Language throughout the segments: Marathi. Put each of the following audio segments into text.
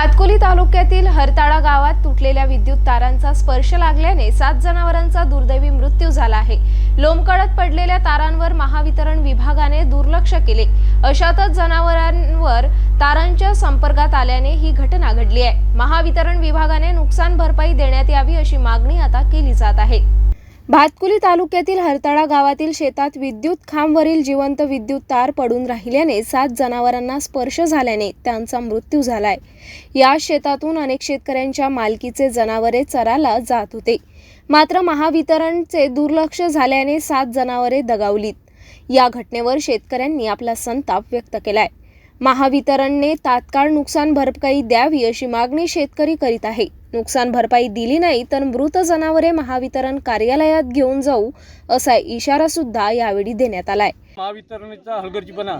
भातकुली तालुक्यातील हरताळा गावात तुटलेल्या विद्युत तारांचा स्पर्श लागल्याने सात जनावरांचा दुर्दैवी मृत्यू झाला आहे. लोंबकळत पडलेल्या तारांवर महावितरण विभागाने दुर्लक्ष केले. अशातच जनावरांवर तारांच्या संपर्कात आल्याने ही घटना घडली आहे. महावितरण विभागाने नुकसान भरपाई देण्यात यावी अशी मागणी आता केली जात आहे. भातकुली तालुक्यातील हरताळा गावातील शेतात विद्युत खांबवरील जिवंत विद्युत तार पडून राहिल्याने सात जनावरांना स्पर्श झाल्याने त्यांचा मृत्यू झालाय. या शेतातून अनेक शेतकऱ्यांच्या मालकीचे जनावरे चराला जात होते. मात्र महावितरणचे दुर्लक्ष झाल्याने सात जनावरे दगावलीत. या घटनेवर शेतकऱ्यांनी आपला संताप व्यक्त केलाय. महावितरणने तात्काळ नुकसान भरपाई द्यावी अशी मागणी शेतकरी करीत आहे. नुकसान भरपाई दिली नाही तर मृत जनावरे महावितरण कार्यालयात घेऊन जाऊ असा इशारा सुद्धा यावेळी देण्यात आलाय. महावितरणचा हलगर्जीपणा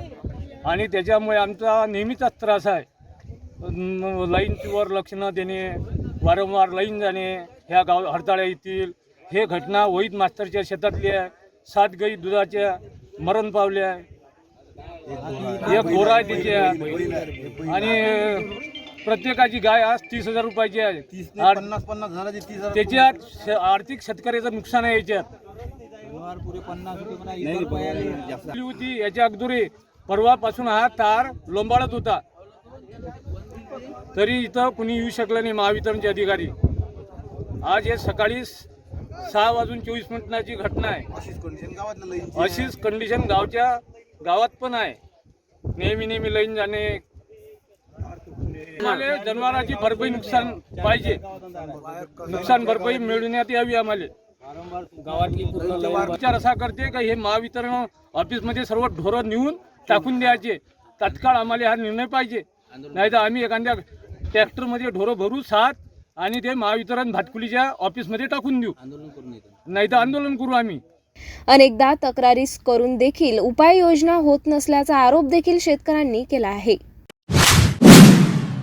आणि त्याच्यामुळे आमचा नेहमीचाच त्रास आहे. लाईनवर लक्ष न देणे वारंवार लाईन जाणे ह्या गाव हडताळ्या येतील हे घटना वहीत मास्तरच्या शेतातली आहे. सात गाई दुधाच्या मरण पावल्या एक गोरा आहे त्याच्या आणि प्रत्येकाची गाय आज तीस हजार रुपयाची आहे. पन्नास पन्नास झाला तीस हजार त्याच्यात श- आर्थिक शेतकऱ्याचं नुकसान आहे याच्यात. पुरे पन्नास रुपये. आपली होती याच्या अगोदरी परवापासून हा तार लोंबाळत होता. तरी इथं कुणी येऊ शकलं नाही महावितरणचे अधिकारी. आज हे सकाळी स- सहा वाजून चोवीस मिनिटाची घटना आहे. कंडिशन अशीच कंडिशन गावच्या गावात पण आहे. नेहमी नेहमी लाईन जाणे. आम्हाला जनावरांची भरपाई नुकसान पाहिजे. नुकसान भरपाई मिळवण्यात यावी आम्हाला. विचार असा करते का हे महावितरण ऑफिसमध्ये सर्व ढोरं नेऊन टाकून द्यायचे. तात्काळ आम्हाला हा निर्णय पाहिजे. नाही तर आम्ही एखाद्या ट्रॅक्टरमध्ये ढोरं भरू सात आणि ते महावितरण भातकुलीच्या ऑफिसमध्ये टाकून देऊ. नाही तर आंदोलन करू आम्ही. अनेकदा तक्रारी करून देखील उपाययोजना होत नसल्याचा आरोप देखील शेतकऱ्यांनी केला आहे.